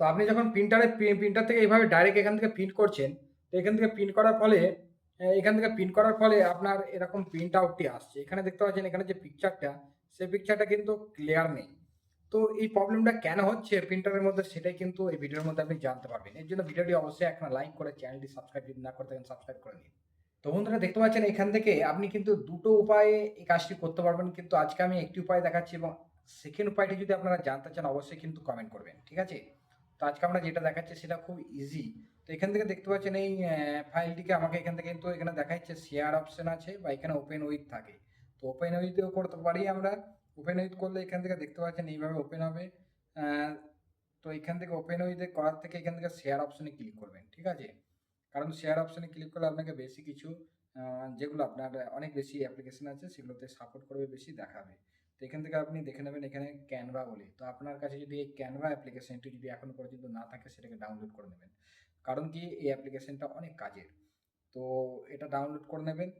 তো আপনি যখন প্রিন্টারে প্রিন্টার থেকে এইভাবে ডাইরেক্ট এখান থেকে প্রিন্ট করছেন, তো এখান থেকে প্রিন্ট করার ফলে এখান থেকে প্রিন্ট করার ফলে আপনার এরকম প্রিন্ট আউটটি আসছে। এখানে দেখতে পাচ্ছেন, এখানে যে পিকচারটা সেই পিকচারটা কিন্তু ক্লিয়ার নেই। তো এই প্রবলেমটা কেন হচ্ছে প্রিন্টারের মধ্যে, সেটাই কিন্তু এই ভিডিওর মধ্যে আপনি জানতে পারবেন। এর জন্য ভিডিওটি অবশ্যই একটা লাইক করে চ্যানেলটি সাবস্ক্রাইব যদি না করে থাকেন সাবস্ক্রাইব করে নিন। তো বন্ধুরা, দেখতে পাচ্ছেন, এখান থেকে আপনি কিন্তু দুটো উপায়ে এই কাজটি করতে পারবেন। কিন্তু আজকে আমি একটি উপায় দেখাচ্ছি এবং সেকেন্ড উপায়টি যদি আপনারা জানতে চান, অবশ্যই কিন্তু কমেন্ট করবেন, ঠিক আছে? তো আজকে আমরা যেটা দেখাচ্ছি সেটা খুব ইজি তো এখান থেকে দেখতে পাচ্ছেন এই ফাইলটিকে আমাকে এখান থেকে কিন্তু এখানে দেখাচ্ছে শেয়ার অপশন আছে বা এখানে ওপেন উইথ থাকে। তো ওপেন উইথেও করতে পারি আমরা। ওপেন উইথ করলে এখান থেকে দেখতে পাচ্ছেন এইভাবে ওপেন হবে। তো এখান থেকে ওপেন উইথে করার থেকে এখান থেকে শেয়ার অপশনে ক্লিক করবেন, ঠিক আছে? কারণ শেয়ার অপশনে ক্লিক করলে আপনাকে বেশি কিছু যেগুলো আপনার অনেক বেশি অ্যাপ্লিকেশন আছে সেগুলোতে সাপোর্ট করবে, বেশি দেখাবে। তো এখান থেকে আপনি দেখে নেবেন এখানে ক্যানভা বলে। তো আপনার কাছে যদি এই ক্যানভা অ্যাপ্লিকেশনটি যদি এখনও পর্যন্ত না থাকে, সেটাকে ডাউনলোড করে নেবেন। কারণ কি, এই অ্যাপ্লিকেশনটা অনেক কাজের। তো এটা ডাউনলোড করে নেবেন,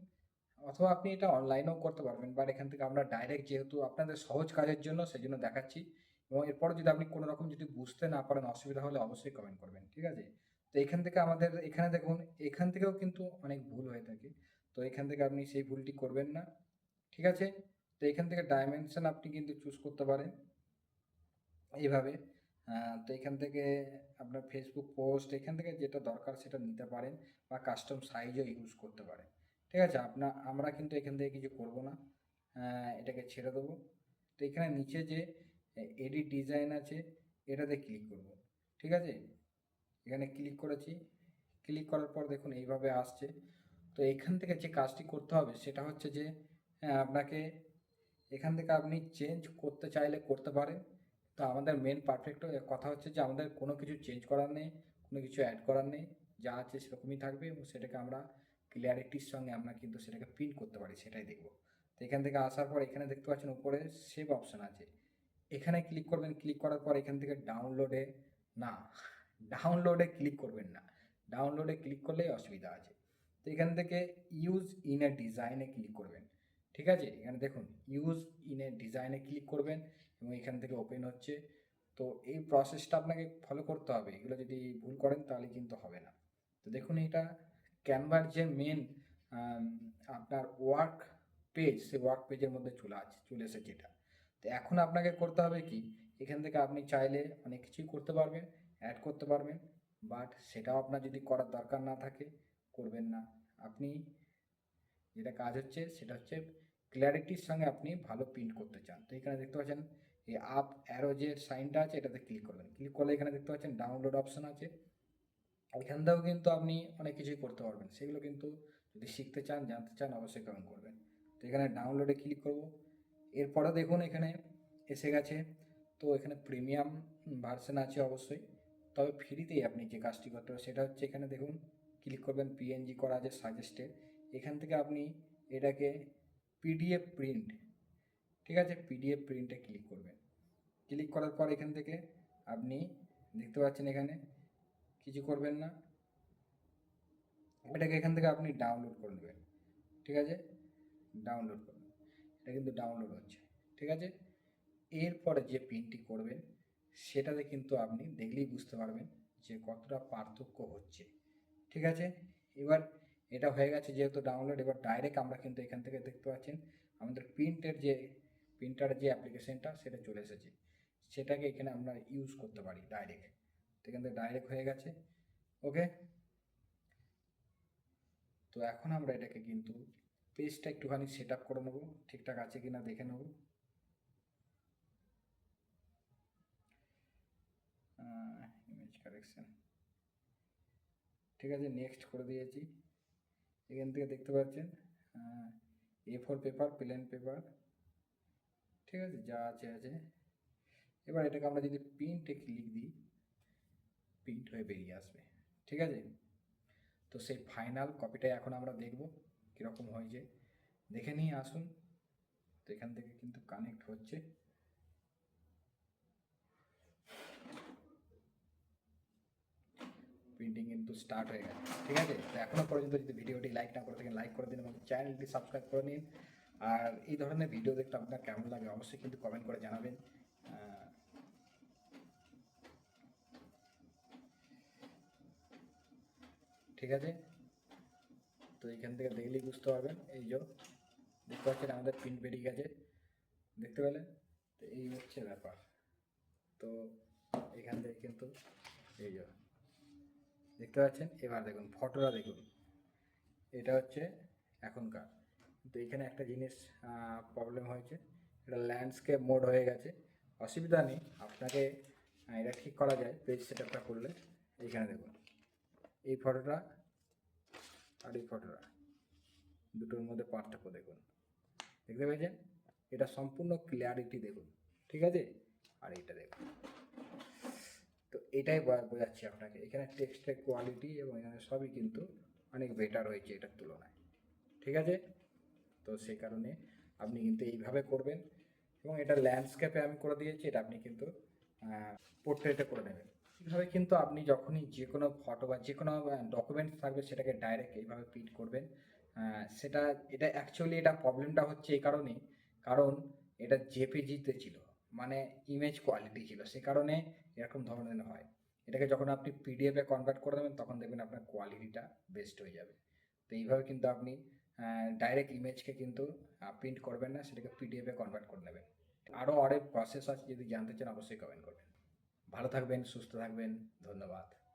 অথবা আপনি এটা অনলাইনেও করতে পারবেন বাট এখান থেকে আমরা ডাইরেক্ট যেহেতু আপনাদের সহজ কাজের জন্য সেই জন্য দেখাচ্ছি। এবং এরপর যদি আপনি কোনো রকম যদি বুঝতে না পারেন, অসুবিধা হলে অবশ্যই কমেন্ট করবেন, ঠিক আছে? তো এখান থেকে আমাদের, এখানে দেখুন, এখান থেকেও কিন্তু অনেক ভুল হয়ে থাকে। তো এখান থেকে আপনি সেই ভুলটি করবেন না, ঠিক আছে? তো এখান থেকে ডাইমেনশন আপনি কিন্তু চুজ করতে পারেন। এইভাবে তো এখান থেকে আপনার ফেসবুক পোস্ট এখান থেকে যেটা দরকার সেটা নিতে পারেন বা কাস্টম সাইজও ইউজ করতে পারেন। ঠিক আছে? আপনার আমরা কিন্তু এখান থেকে কিছু করব না। এটাকে ছেড়ে দেবো। তো এখানে নিচে যে এডিট ডিজাইন আছে এটাতে ক্লিক করব। ঠিক আছে? এখানে ক্লিক করেছি। ক্লিক করার পর দেখুন এইভাবে আসছে। তো এখান থেকে যে কাজটি করতে হবে সেটা হচ্ছে যে হ্যাঁ, আপনাকে এখান থেকে আপনি চেঞ্জ করতে চাইলে করতে পারেন। তো আমাদের মেন পারফেক্ট কথা হচ্ছে যে, আমাদের কোনো কিছু চেঞ্জ করার নেই, কোনো কিছু অ্যাড করার নেই। যা আছে সেরকমই থাকবে এবং সেটাকে আমরা ক্লিয়ারিটির সঙ্গে আমরা কিন্তু সেটাকে প্রিন্ট করতে পারি, সেটাই দেখব। তো এখান থেকে আসার পর এখানে দেখতে পাচ্ছেন উপরে সেভ অপশন আছে। এখানে ক্লিক করবেন ক্লিক করার পর এখান থেকে ডাউনলোডে না ডাউনলোডে ক্লিক করবেন না। ডাউনলোডে ক্লিক করলেই অসুবিধা আছে। তো এখান থেকে ইউজ ইন এ ডিজাইনে ক্লিক করবেন। ঠিক আছে? এখানে দেখুন ইউজ ইন এ ডিজাইনে ক্লিক করবেন এবং এখান থেকে ওপেন হচ্ছে। তো এই প্রসেসটা আপনাকে ফলো করতে হবে। এগুলো যদি ভুল করেন তাহলে কিন্তু হবে না। তো দেখুন, এটা ক্যানভার যে মেন আপনার ওয়ার্ক পেজ সেই ওয়ার্ক পেজের মধ্যে চলে আছে চলে এসেছে এটা। তো এখন আপনাকে করতে হবে কি? এখান থেকে আপনি চাইলে অনেক কিছুই করতে পারবেন অ্যাড করতে পারবেন বাট সেটাও আপনার যদি করার দরকার না থাকে, করবেন না। আপনি যেটা কাজ হচ্ছে, সেটা হচ্ছে ক্ল্যারিটির সঙ্গে আপনি ভালো প্রিন্ট করতে চান। তো এখানে দেখতে পাচ্ছেন, এই আপ অ্যারো যে সাইনটা আছে, এটাতে ক্লিক করবেন। ক্লিক করলে এখানে দেখতে পাচ্ছেন ডাউনলোড অপশন আছে। এখান থেকেও কিন্তু আপনি অনেক কিছুই করতে পারবেন। সেগুলো কিন্তু যদি শিখতে চান, জানতে চান, অবশ্যই কমেন্ট করবেন। তো এখানে ডাউনলোডে ক্লিক করব। এরপরে দেখুন, এখানে এসে গেছে। তো এখানে প্রিমিয়াম ভার্সন আছে অবশ্যই। তবে ফ্রিতেই আপনি যে কাজটি করতে হবে সেটা হচ্ছে এখানে দেখুন ক্লিক করবেন পিএনজি করা আছে সাজেস্টেড এখান থেকে আপনি এটাকে পিডিএফ প্রিন্ট ঠিক আছে? পিডিএফ প্রিন্টে ক্লিক করবেন। ক্লিক করার পর এখান থেকে আপনি দেখতে পাচ্ছেন এখানে কিছু করবেন না। এটাকে এখান থেকে আপনি ডাউনলোড করে নেবেন, ঠিক আছে? ডাউনলোড করবেন। এটা কিন্তু ডাউনলোড হচ্ছে, ঠিক আছে? এরপরে যে প্রিন্টটি করবেন, সেটাতে কিন্তু আপনি দেখলেই বুঝতে পারবেন যে কতটা পার্থক্য হচ্ছে, ঠিক আছে? এবার এটা হয়ে গেছে যেহেতু ডাউনলোড এবার ডাইরেক্ট আমরা কিন্তু এখান থেকে দেখতে পাচ্ছেন আমাদের প্রিন্টের যে প্রিন্টারের যে অ্যাপ্লিকেশনটা সেটা চলে এসেছে। সেটাকে এখানে আমরা ইউজ করতে পারি ডাইরেক্ট এখান থেকে ডাইরেক্ট হয়ে গেছে। ওকে তো এখন আমরা এটাকে কিন্তু পেজটা একটুখানি সেট আপ করে নেব। ঠিকঠাক আছে কিনা দেখে নেব। ইমেজ কারেকশন ঠিক আছে নেক্সট করে দিয়েছি। এখান থেকে দেখতে পাচ্ছেন A four paper plain paper ঠিক আছে, যা আছে আছে। এবার এটাকে আমরা যদি প্রিন্টে ক্লিক দিই প্রিন্ট হয়ে বেরিয়ে আসবে, ঠিক আছে? তো সেই ফাইনাল কপিটাই এখন আমরা দেখব কীরকম হয়েছে। দেখে নিয়ে আসুন। তো এখান থেকে কিন্তু কানেক্ট হচ্ছে। স্টার্ট হয়ে গেছে। ঠিক আছে? তো এখনও পর্যন্ত যদি ভিডিওটি লাইক না করে থাকেন লাইক করে দিন এবং চ্যানেলটি সাবস্ক্রাইব করে নিন। আর এই ধরনের ভিডিও দেখতে আপনার কেমন লাগে অবশ্যই কিন্তু কমেন্ট করে জানাবেন। ঠিক আছে? তো এখান থেকে দেখলেই বুঝতে পারবেন। এই যে, দেখতে পাচ্ছেন আমাদের পিন বেরিয়ে গেছে। দেখতে পেলেন? তো এই হচ্ছে ব্যাপার। তো এখান থেকে কিন্তু এই যে দেখতে পাচ্ছেন? এবার দেখুন, ফটোটা দেখুন। এটা হচ্ছে এখনকার। তো এখানে একটা জিনিস প্রবলেম হয়েছে। এটা ল্যান্ডস্কেপ মোড হয়ে গেছে। অসুবিধা নেই, আপনাকে এটা ঠিক করা যায় পেজ সেট আপটা করলে। এইখানে দেখুন, এই ফটোটা আর এই ফটোটা, দুটোর মধ্যে পার্থক্য দেখুন। দেখতে পেয়েছেন? এটা সম্পূর্ণ ক্লিয়ারিটি দেখুন, ঠিক আছে? আর এটা দেখুন। এটাই বোঝা- বোঝাচ্ছি আপনাকে। এখানে টেক্সটের কোয়ালিটি এবং এখানে সবই কিন্তু অনেক বেটার হয়েছে এটার তুলনায়। ঠিক আছে? তো সেই কারণে আপনি কিন্তু এইভাবে করবেন এবং এটা ল্যান্ডস্কেপে আমি করে দিয়েছি, এটা আপনি কিন্তু পোর্ট্রেটে করে নেবেন। এইভাবে কিন্তু আপনি যখনই যে কোনো ফটো বা যে কোনো ডকুমেন্টস থাকবে, সেটাকে ডাইরেক্ট এইভাবে প্রিন্ট করবেন। সেটা, এটা অ্যাকচুয়ালি এটা প্রবলেমটা হচ্ছে এই কারণেই, কারণ এটা জেপিজিতে ছিল। মানে ইমেজ কোয়ালিটি ছিল। সে কারণে এরকম ধরনের হয়। এটাকে যখন আপনি পিডিএফে কনভার্ট করে দেবেন, তখন দেখবেন আপনার কোয়ালিটিটা বেস্ট হয়ে যাবে। তো এইভাবে কিন্তু আপনি ডাইরেক্ট ইমেজকে কিন্তু প্রিন্ট করবেন না, সেটাকে পিডিএফে কনভার্ট করে নেবেন। আরও অনেক প্রসেস আছে, যদি জানতে চান, অবশ্যই কমেন্ট করবেন। ভালো থাকবেন, সুস্থ থাকবেন, ধন্যবাদ।